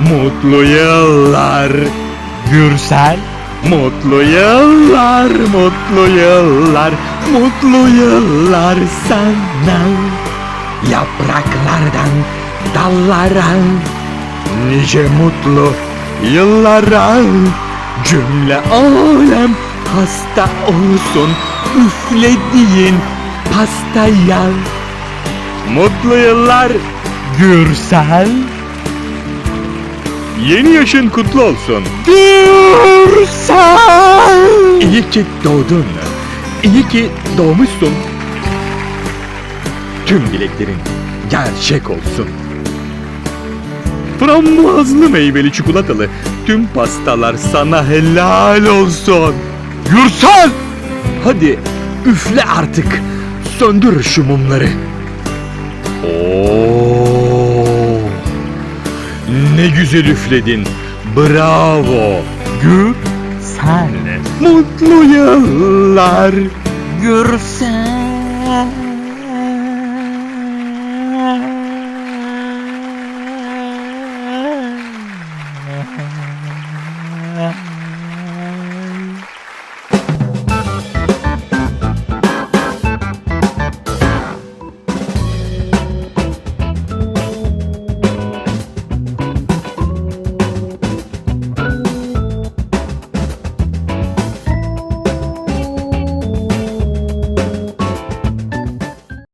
Mutlu yıllar. Gürsel. Mutlu yıllar, mutlu yıllar, mutlu yıllar sana Yapraklardan dallara Nice mutlu yıllara Cümle alem hasta olsun Üflediğin pastaya. Mutlu yıllar Gürsel Yeni yaşın kutlu olsun. Gürsel. İyi ki doğdun. İyi ki doğmuşsun. Tüm dileklerin gerçek olsun. Frambuazlı meyveli çikolatalı tüm pastalar sana helal olsun. Gürsel! Hadi üfle artık. Söndür şu mumları. Oo! Ne güzel üfledin. Bravo. Gür sen. Mutlu yıllar. Gürsel